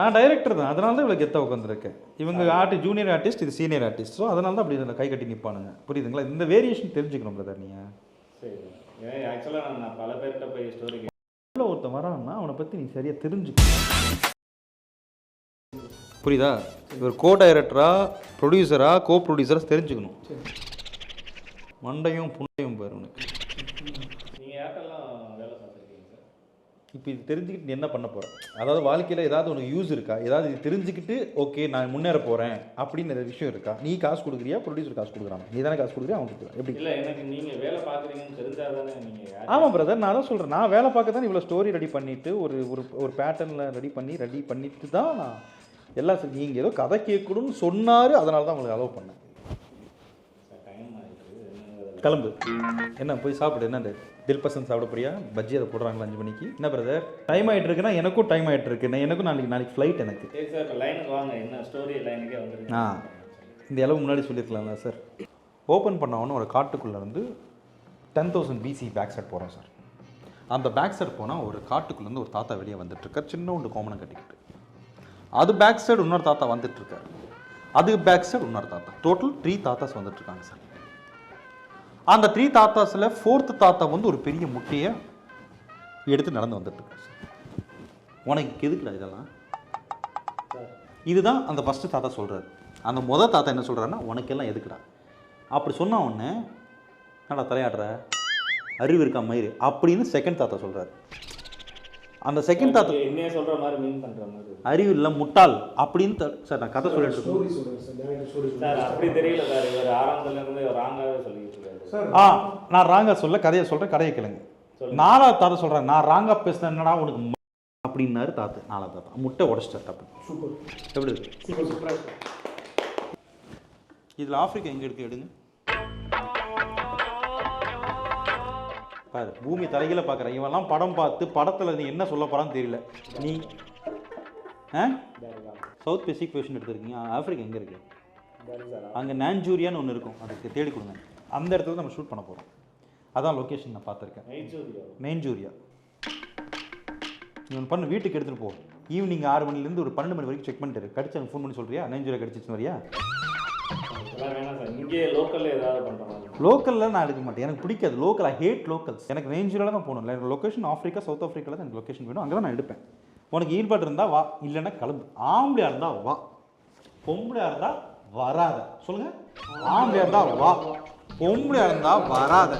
நான் டைரக்டர் தான். அதனால தான் இவ்வளோ கெத்தாக உட்காந்துருக்கேன் இவங்க ஆர்டி ஜூனியர் ஆர்டிஸ்ட் இது சீனியர் ஆர்டிஸ்ட் ஸோ அதனால தான் அப்படி இதில் கை கட்டி நிற்பானுங்க புரியுதுங்களா? இந்த வேரியேஷன் தெரிஞ்சுக்கணும் பிரதர் நீங்கள் சரி. ஆக்சுவலாக நான் பல பேர்கிட்ட போய் ஸ்டோரி உள்ள ஒருத்தன் வரான்னா அவனை பற்றி நீ சரியாக தெரிஞ்சுக்கணும். புரியுதா? இவர் கோ டைரக்டரா ப்ரொடியூசரா கோ ப்ரொடியூசரா தெரிஞ்சுக்கணும் மண்டையும் புண்டையும் பாரு உனக்கு. நீங்கள் யார்ட்டெல்லாம் வேலை இப்போ இது தெரிஞ்சுக்கிட்டு நீ என்ன பண்ண போற? அதாவது வாழ்க்கையில் ஏதாவது உனக்கு யூஸ் இருக்கா? ஏதாவது இது தெரிஞ்சுக்கிட்டு ஓகே நான் முன்னேற போகிறேன் அப்படின்னு விஷயம் இருக்கா? நீ காசு கொடுக்குறியா? ப்ரொடியூசர் காசு கொடுக்குறாங்க நீ தானே காசு கொடுக்குறியா? அவன் கொடுக்குறான் எப்படி? இல்லை எனக்கு நீங்கள் வேலை பார்க்குறீங்கன்னு தெரிஞ்சால் தானே நீங்கள் யார் ஆமாம் பிரதர் நான் தான் சொல்கிறேன் நான் வேலை பார்க்க தான் இவ்வளோ ஸ்டோரி ரெடி பண்ணிவிட்டு ஒரு ஒரு ஒரு பேட்டர்னில் ரெடி பண்ணி ரெடி பண்ணிட்டு தான் நான் எல்லாம் நீங்கள் ஏதோ கதை கேட்கணும்னு சொன்னார் அதனால தான் உங்களுக்கு அலோவ் பண்ணேன் சார் டைம் ஆகிடுது என்ன கிளம்பு. என்ன போய் சாப்பிடு என்ன தில் பசந்த் சாப்பிட போறியா பஜ்ஜி அதை போடுறாங்களா அஞ்சு மணிக்கு? என்ன பிரதர் டைம் ஆகிட்டு இருக்குன்னா எனக்கும் டைம் ஆகிட்டு இருக்கு நான் எனக்கும் நாளைக்கு நாளைக்கு ஃப்ளைட் எனக்கு. லைனுக்கு வாங்க. என்ன ஸ்டோரி லைனுக்கே வந்துருங்க. ஆ. இந்த அளவு முன்னாடி சொல்லியிருக்கலாம்ல சார் ஓப்பன் பண்ண உடனே ஒரு காட்டுக்குள்ளே இருந்து ten thousand BC back side போகிறோம் சார் அந்த பேக் சைடு போனால் ஒரு காட்டுக்குள்ளேருந்து ஒரு தாத்தா வெளியே வந்துட்டுருக்கார். சின்ன ஒன்று கோமனை கட்டிக்கிட்டு. அது பேக் சைடு இன்னொரு தாத்தா வந்துட்டுருக்காரு. அது பேக் சைடு இன்னொரு தாத்தா. டோட்டல் த்ரீ தாத்தாஸ் வந்துட்டுருக்காங்க சார் அந்த த்ரீ தாத்தாஸில் ஃபோர்த்து தாத்தா வந்து ஒரு பெரிய முட்டையை எடுத்து நடந்து வந்துட்டுருக்காரு சார். உனக்கு எதுக்குடா இதெல்லாம்? இதுதான் அந்த ஃபஸ்ட்டு தாத்தா சொல்கிறாரு அந்த மொதல் தாத்தா என்ன சொல்கிறாருன்னா உனக்கெல்லாம் எதுக்குடா? அப்படி சொன்ன உடனே என்னடா தலையாடுற? அறிவு இருக்கா மயிறு? அப்படின்னு செகண்ட் தாத்தா சொல்கிறாரு அந்த செகண்ட் தாத்தா என்னையே சொல்கிற மாதிரி மீன் பண்ணுற மாதிரி அறிவு இல்லை முட்டாள் அப்படின்னு த- சார் நான் கதை சொல்லிட்டு இருக்கேன். ஸ்டோரி சொல்கிறேன் சார் டேரக்டர் ஸ்டோரி சார் அப்படி தெரியல சார். இவர் ஆரம்பத்துல இருந்து ராங்காகவே சொல்லிட்டு இருக்காரு. சார் ஆ நான் ராங்கா சொல்ல கதையை சொல்கிறேன் கதையை கேளுங்க. நாலாவது தாத்தா சொல்கிறேன் நான் ராங்கா பேசுனேன் என்னடா உனக்கு அப்படின்னாரு தாத்தா. நாலாவது தாத்தா முட்டை உடச்சிட்டார் தப்பு சூப்பர். எப்படி இருக்கு. இதில் ஆப்பிரிக்கா எங்கே இருக்கு எடுங்க. பாரு பூமி தலைகீழ பார்க்குறேன் இவன்லாம் படம் பார்த்து படத்தில் நீ என்ன சொல்ல போகிறான்னு தெரியல. நீ ஆ? சவுத் பெசிபிக் கொஷின் எடுத்துருக்கீங்க. ஆப்பிரிக்கா எங்கே இருக்கு? அங்கே நான்ஜூரியான்னு ஒன்று இருக்கும். அதுக்கு தேடி கொடுங்க. அந்த இடத்துல நம்ம ஷூட் பண்ண போகிறோம் அதான் லொக்கேஷன் நான் பார்த்துருக்கேன். மெயின்ஜூரியா நீ ஒன்று பண்ணு வீட்டுக்கு எடுத்துகிட்டு போ. ஈவினிங் ஆறு மணிலேருந்து ஒரு பன்னெண்டு மணி வரைக்கும் செக் பண்ணிட்டு. கடிச்சு எனக்கு ஃபோன் பண்ணி சொல்றியா? நைன்ஜூரியா கடிச்சிச்சுன்னு வரியா? சார். லோக்கல்ல லோக்கலில் நான் எடுக்க மாட்டேன். எனக்கு பிடிக்காது. லோக்கல் ஐ ஹேட் லோக்கல்ஸ் எனக்கு ரேஞ்சில் தான் போகணும். எனக்கு லொக்கேஷன் ஆஃப்ரிக்கா சவுத் ஆஃப்ரிக்காவில் தான் எனக்கு லொக்கேஷன் வேணும். அங்கே தான் நான் எடுப்பேன். உனக்கு ஈடுபாடு இருந்தால் வா. இல்லைன்னா கிளம்பு. ஆம்பளையாக இருந்தால் வா. பொம்பளையாக இருந்தால் வராத. சொல்லுங்கள் ஆம்பளையாக இருந்தால் வா. பொம்பளையாக இருந்தால் வராத.